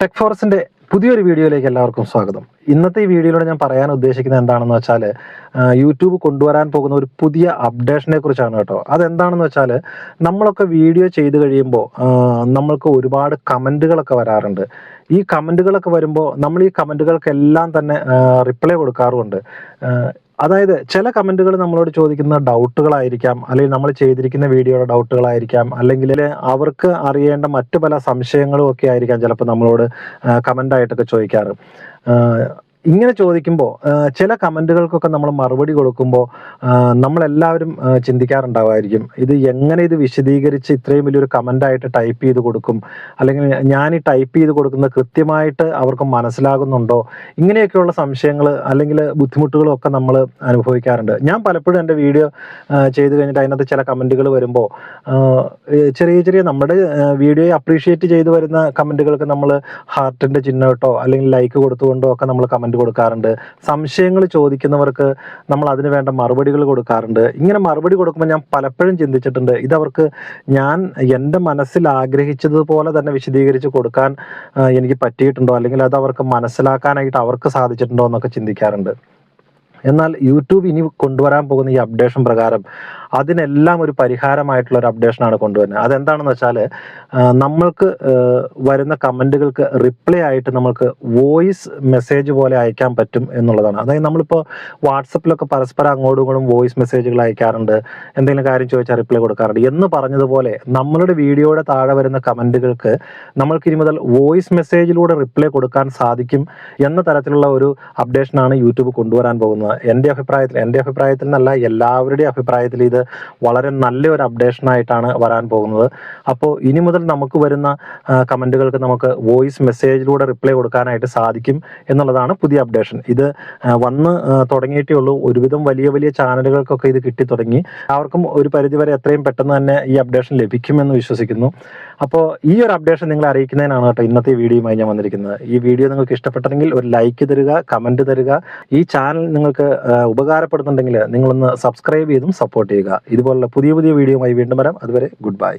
Tech ഫോറസിന്റെ പുതിയൊരു വീഡിയോയിലേക്ക് എല്ലാവർക്കും സ്വാഗതം. ഇന്നത്തെ ഈ വീഡിയോയിലൂടെ ഞാൻ പറയാൻ ഉദ്ദേശിക്കുന്നത് എന്താണെന്ന് വെച്ചാൽ യൂട്യൂബ് കൊണ്ടുവരാൻ പോകുന്ന ഒരു പുതിയ അപ്ഡേഷനെ കുറിച്ചാണ് കേട്ടോ. അതെന്താണെന്ന് വെച്ചാൽ നമ്മളൊക്കെ വീഡിയോ ചെയ്ത് കഴിയുമ്പോൾ നമ്മൾക്ക് ഒരുപാട് കമന്റുകളൊക്കെ വരാറുണ്ട്. ഈ കമന്റുകളൊക്കെ വരുമ്പോൾ നമ്മൾ ഈ കമന്റുകൾക്കെല്ലാം തന്നെ റിപ്ലൈ കൊടുക്കാറുമുണ്ട്. അതായത് ചില കമന്റുകൾ നമ്മളോട് ചോദിക്കുന്ന ഡൗട്ടുകളായിരിക്കാം അല്ലെങ്കിൽ നമ്മൾ ചെയ്തിരിക്കുന്ന വീഡിയോയുടെ ഡൗട്ടുകളായിരിക്കാം അല്ലെങ്കിൽ അവർക്ക് അറിയേണ്ട മറ്റു പല സംശയങ്ങളും ഒക്കെ ആയിരിക്കാം ചിലപ്പോൾ നമ്മളോട് കമന്റ് ആയിട്ടൊക്കെ ചോദിക്കാറ്. ഇങ്ങനെ ചോദിക്കുമ്പോൾ ചില കമന്റുകൾക്കൊക്കെ നമ്മൾ മറുപടി കൊടുക്കുമ്പോൾ നമ്മളെല്ലാവരും ചിന്തിക്കാറുണ്ടാവുമായിരിക്കും ഇത് എങ്ങനെ ഇത് വിശദീകരിച്ച് ഇത്രയും വലിയൊരു കമന്റായിട്ട് ടൈപ്പ് ചെയ്ത് കൊടുക്കും? അല്ലെങ്കിൽ ഞാൻ ഈ ടൈപ്പ് ചെയ്ത് കൊടുക്കുന്നത് കൃത്യമായിട്ട് അവർക്ക് മനസ്സിലാകുന്നുണ്ടോ? ഇങ്ങനെയൊക്കെയുള്ള സംശയങ്ങൾ അല്ലെങ്കിൽ ബുദ്ധിമുട്ടുകളൊക്കെ നമ്മൾ അനുഭവിക്കാറുണ്ട്. ഞാൻ പലപ്പോഴും എന്റെ വീഡിയോ ചെയ്ത് കഴിഞ്ഞിട്ട് അതിനകത്ത് ചില കമന്റുകൾ വരുമ്പോൾ ചെറിയ ചെറിയ നമ്മുടെ വീഡിയോയെ അപ്രീഷിയേറ്റ് ചെയ്ത് വരുന്ന കമന്റുകൾക്ക് നമ്മൾ ഹാർട്ടിന്റെ ചിഹ്നം ഇട്ടോ അല്ലെങ്കിൽ ലൈക്ക് കൊടുത്തുകൊണ്ടോ ഒക്കെ നമ്മൾ കമന്റ് കൊടുക്കാറുണ്ട്. സംശയങ്ങൾ ചോദിക്കുന്നവർക്ക് നമ്മൾ അതിന് വേണ്ട മറുപടികൾ കൊടുക്കാറുണ്ട്. ഇങ്ങനെ മറുപടി കൊടുക്കുമ്പോൾ ഞാൻ പലപ്പോഴും ചിന്തിച്ചിട്ടുണ്ട് ഇതവർക്ക് ഞാൻ എന്റെ മനസ്സിൽ ആഗ്രഹിച്ചതുപോലെ തന്നെ വിശദീകരിച്ച് കൊടുക്കാൻ എനിക്ക് പറ്റിയിട്ടുണ്ടോ? അല്ലെങ്കിൽ അത് അവർക്ക് മനസ്സിലാക്കാനായിട്ട് അവർക്ക് സാധിച്ചിട്ടുണ്ടോ എന്നൊക്കെ ചിന്തിക്കാറുണ്ട്. എന്നാൽ യൂട്യൂബ് ഇനി കൊണ്ടുവരാൻ പോകുന്ന ഈ അപ്ഡേഷൻ പ്രകാരം അതിനെല്ലാം ഒരു പരിഹാരമായിട്ടുള്ള ഒരു അപ്ഡേഷനാണ് കൊണ്ടുവരുന്നത്. അതെന്താണെന്ന് വെച്ചാൽ നമ്മൾക്ക് വരുന്ന കമന്റുകൾക്ക് റിപ്ലൈ ആയിട്ട് നമ്മൾക്ക് വോയിസ് മെസ്സേജ് പോലെ അയക്കാൻ പറ്റും എന്നുള്ളതാണ്. അതായത് നമ്മളിപ്പോൾ വാട്സപ്പിലൊക്കെ പരസ്പരം അങ്ങോട്ടും ഇങ്ങോട്ടും വോയിസ് മെസ്സേജുകൾ അയക്കാറുണ്ട് എന്തെങ്കിലും കാര്യം ചോദിച്ചാൽ റിപ്ലൈ കൊടുക്കാറുണ്ട്. എന്ന് പറഞ്ഞതുപോലെ നമ്മളുടെ വീഡിയോയുടെ താഴെ വരുന്ന കമന്റുകൾക്ക് നമ്മൾക്ക് ഇനി മുതൽ വോയിസ് മെസ്സേജിലൂടെ റിപ്ലൈ കൊടുക്കാൻ സാധിക്കും എന്ന തരത്തിലുള്ള ഒരു അപ്ഡേഷനാണ് യൂട്യൂബ് കൊണ്ടുവരാൻ പോകുന്നത്. എന്റെ അഭിപ്രായത്തിൽ എന്റെ അഭിപ്രായത്തിൽ എന്നല്ല എല്ലാവരുടെയും അഭിപ്രായത്തിൽ ഇത് വളരെ നല്ലൊരു അപ്ഡേഷനായിട്ടാണ് വരാൻ പോകുന്നത്. അപ്പോൾ ഇനി മുതൽ നമുക്ക് വരുന്ന കമന്റുകൾക്ക് നമുക്ക് വോയിസ് മെസ്സേജിലൂടെ റിപ്ലൈ കൊടുക്കാനായിട്ട് സാധിക്കും എന്നുള്ളതാണ് പുതിയ അപ്ഡേഷൻ. ഇത് വന്ന് തുടങ്ങിയിട്ടേ ഉള്ളൂ. ഒരുവിധം വലിയ വലിയ ചാനലുകൾക്കൊക്കെ ഇത് കിട്ടി തുടങ്ങി അവർക്കും ഒരു പരിധിവരെ എത്രയും പെട്ടെന്ന് തന്നെ ഈ അപ്ഡേഷൻ ലഭിക്കുമെന്ന് വിശ്വസിക്കുന്നു. അപ്പോൾ ഈ ഒരു അപ്ഡേഷൻ നിങ്ങളെ അറിയിക്കുന്നതിനാണ് കേട്ടോ ഇന്നത്തെ വീഡിയോയുമായി ഞാൻ വന്നിരിക്കുന്നത്. ഈ വീഡിയോ നിങ്ങൾക്ക് ഇഷ്ടപ്പെട്ടെങ്കിൽ ഒരു ലൈക്ക് തരിക കമന്റ് തരിക. ഈ ചാനൽ നിങ്ങൾക്ക് ഉപകാരപ്പെടുന്നുണ്ടെങ്കിൽ നിങ്ങളൊന്ന് സബ്സ്ക്രൈബ് ചെയ്തും സപ്പോർട്ട് ചെയ്യുക. ഇതുപോലുള്ള പുതിയ പുതിയ വീഡിയോയുമായി വീണ്ടും വരാം. അതുവരെ ഗുഡ് ബൈ